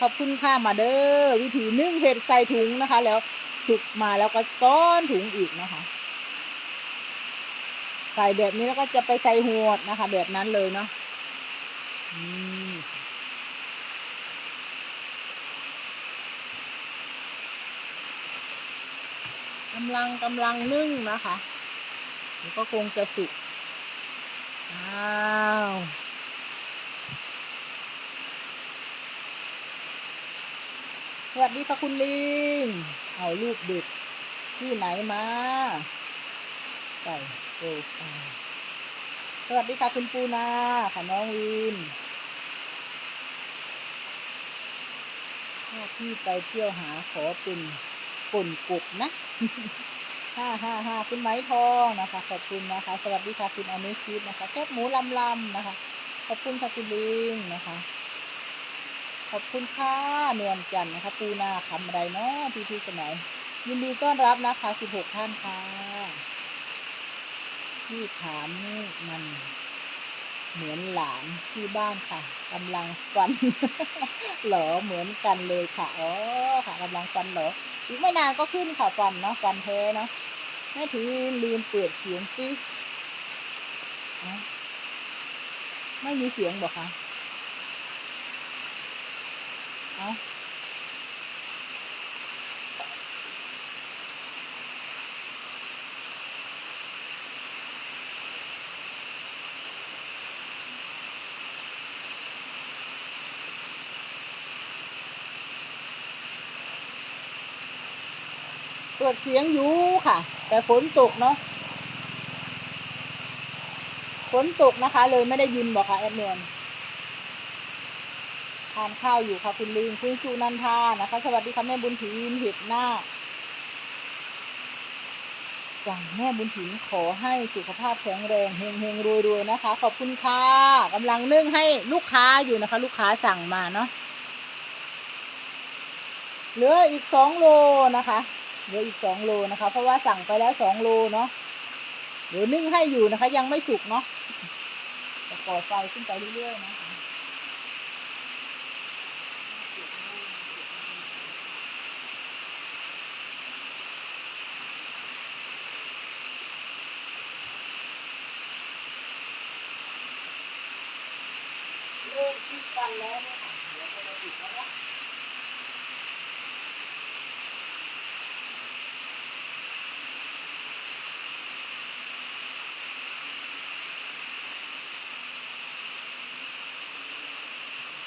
ขอบคุณค่ะมาเด้อวิธีนึ่งเห็ดใส่ถุงนะคะ แล้วสุกมาแล้วก็ซ้อนถุงอีกนะคะ ใส่แบบนี้แล้วก็จะไปใส่หวดนะคะ แบบนั้นเลยเนาะกำลังกำลังนึ่งนะคะเดี๋ยวก็คงจะสุกอ้าว วัสดีค่ะคุณลิง เอาลูกเด็กที่ไหนมาใส่โอ้สวัสดีค่ะคุณปูนาค่ะน้องวินถ้าพี่ไปเที่ยวหาขอเป็นป่นกบนะห้าห้าห้าคุณไม้ทองนะคะ ขอบคุณนะคะ สวัสดีค่ะคุณอนุชิตนะคะแคบหมูลำลำนะคะ ขอบคุณค่ะคุณลิงนะคะ ขอบคุณค่ะเนือนจันทร์นะคะปูนาคำอะไรเนาะพี่พี่สมัย ยินดีต้อนรับนะคะสิบหกท่านค่ะที่ถามนี่มันเหมือนหลานที่บ้านค่ะกำลังฟันเหรอเหมือนกันเลยค่ะอ๋อค่ะกำลังฟันเหรออีกไม่นานก็ขึ้นค่ะฟันเนาะฟันแท้เนาะแม่ถือลืมเปิดเสียงสิไม่มีเสียงบอกค่ะ เอาเปิดเสียงอยู่ค่ะ แต่ฝนตกเนาะฝนตกนะคะ เลยไม่ได้ยินบอกค่ะแอดเนียนานข้าวอยู่ค่ะคุณลิงคุณสุนันทานะคะ สวัสดีค่ะแม่บุญถีนเห็ดหน้าจังแม่บุญถีนขอให้สุขภาพแข็งแรงเฮงเฮงรวยรวยนะคะ ขอบคุณค่ะกำลังนึ่งให้ลูกค้าอยู่นะคะ ลูกค้าสั่งมาเนาะเหลืออีกสองโลนะคะเหลืออีกสองโลนะคะ เพราะว่าสั่งไปแล้วสองโลเนาะเดี๋ยวนึ่งให้อยู่นะคะ ยังไม่สุกเนาะจะก่อไฟขึ้นไปเรื่อยๆนะคะเริ่มขึ้น กันแล้ว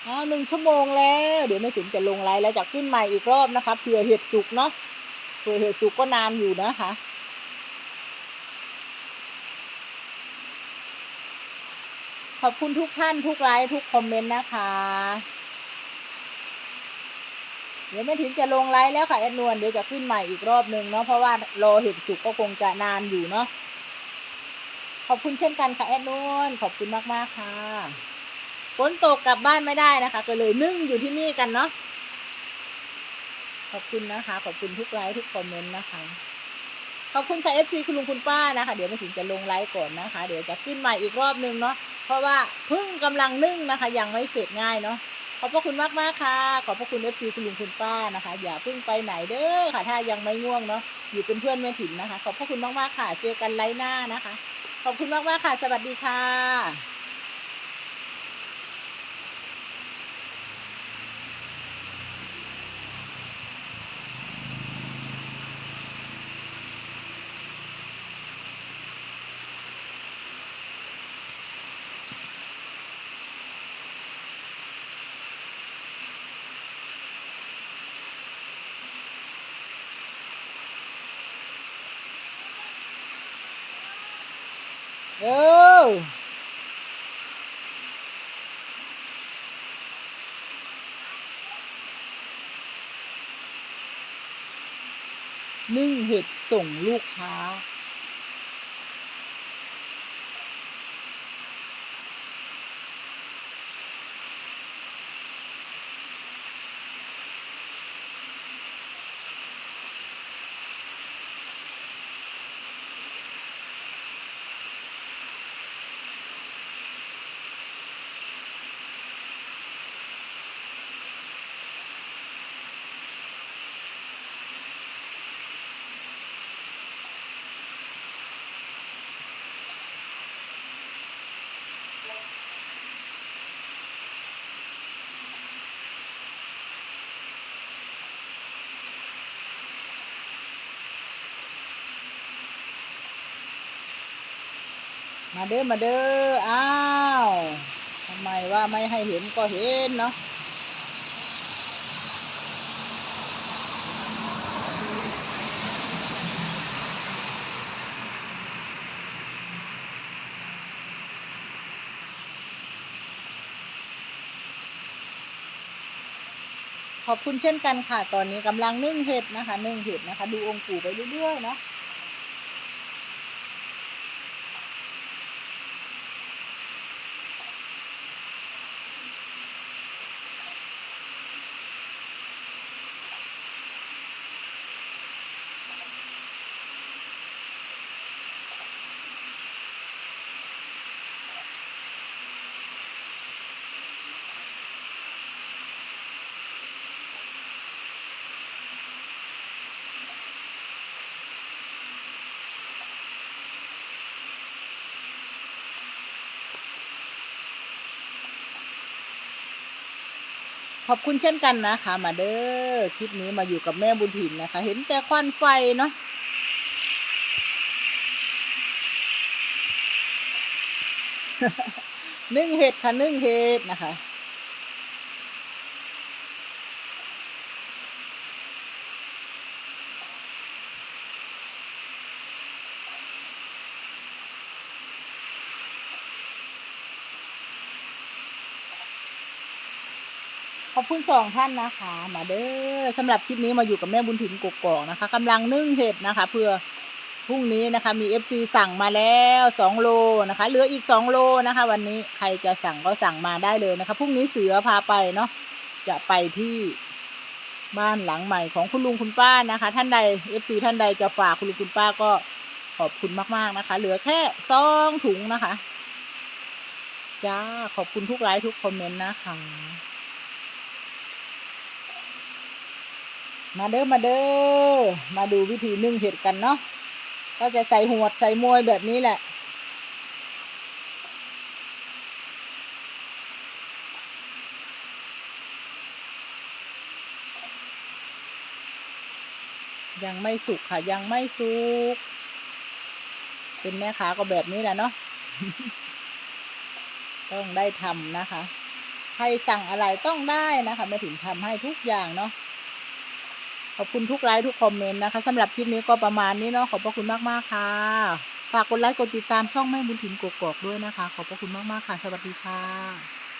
เอ้าหนึ่งชั่วโมงแล้ว เดี๋ยวแม่ถึงจะลงไลน์แล้วจะขึ้นใหม่อีกรอบนะคะเผื่อเห็ดสุกเนาะเผื่อเห็ดสุกก็นานอยู่นะคะ ขอบคุณทุกท่านทุกไลค์ทุกคอมเมนต์นะคะ เดี๋ยวแม่ถินจะลงไลน์แล้วค่ะแอดนวลเดี๋ยวจะขึ้นใหม่อีกรอบหนึ่งเนาะเพราะว่ารอเห็ดสุกก็คงจะนานอยู่เนาะขอบคุณเช่นกันค่ะแอดนวลขอบคุณมากๆค่ะฝนตกกลับบ้านไม่ได้นะคะ ก็เลยนึ่งอยู่ที่นี่กันเนาะขอบคุณนะคะ ขอบคุณทุกไลค์ทุกคอมเมนต์นะคะขอบคุณค่ะ FC คุณลุงคุณป้านะคะ เดี๋ยวมาถึงจะลงไลฟ์ก่อนนะคะ เดี๋ยวจะขึ้นใหม่อีกรอบนึงเนาะเพราะว่าเพิ่งกำลังนึ่งนะคะ ยังไม่เสร็จง่ายเนาะขอบพระคุณมากมากค่ะ ขอบพระคุณ FC คุณลุงคุณป้านะคะ อย่าเพิ่งไปไหนเด้อค่ะ ถ้ายังไม่ง่วงเนาะอยู่เป็นเพื่อนแม่ถิ่นนะคะ ขอบพระคุณมากมากค่ะ เจอกันไลฟ์หน้านะคะ ขอบคุณมากมากค่ะ สวัสดีค่ะ เออนึ่งเห็ดส่งลูกค้า มาเด้อมาเด้ออ้าวทำไมว่าไม่ให้เห็นก็เห็นเนาะขอบคุณเช่นกันค่ะ ตอนนี้กำลังนึ่งเห็ดนะคะ นึ่งเห็ดนะคะ ดูองค์ปู่ไปเรื่อยๆเนาะ อบคุณเช่นกันนะคะ มาเด้อคลิปนี้มาอยู่กับแม่บุญถิ่นนะคะ เห็นแต่ควันไฟเนาะนึ่งเห็ดค่ะนึ่งเห็ดนะคะ ขอบคุณสองท่านนะคะ มาเด้อสำหรับคลิปนี้มาอยู่กับแม่บุญถิ่นกกอกนะคะกำลังนึ่งเห็ดนะคะ เพื่อพรุ่งนี้นะคะ มีเอฟซีสั่งมาแล้วสองโลนะคะเหลืออีกสองโลนะคะ วันนี้ใครจะสั่งก็สั่งมาได้เลยนะคะพรุ่งนี้เสือพาไปเนาะจะไปที่บ้านหลังใหม่ของคุณลุงคุณป้านะคะ ท่านใดเอฟซีท่านใดจะฝากคุณลุงคุณป้าก็ขอบคุณมากๆนะคะ เหลือแค่ซองถุงนะคะจ้าขอบคุณทุกไลค์ทุกคอมเมนต์นะคะ มาเด้อมาเด้อมาดูวิธีนึ่งเห็ดกันเนาะก็จะใส่หวดใส่มวยแบบนี้แหละ ยังไม่สุกค่ะยังไม่สุกเป็นแม่ค้าก็แบบนี้แหละเนาะต้องได้ทำนะคะ ใครสั่งอะไรต้องได้นะคะแม่ถิ่นทำให้ทุกอย่างเนาะ ขอบคุณทุกไลค์ทุกคอมเมนต์นะคะสำหรับคลิปนี้ก็ประมาณนี้เนาะขอบพระคุณมากๆค่ะ ฝากกดไลค์กดติดตามช่องแม่บุญถิ่นกกอกด้วยนะคะ ขอบพระคุณมากๆค่ะ สวัสดีค่ะ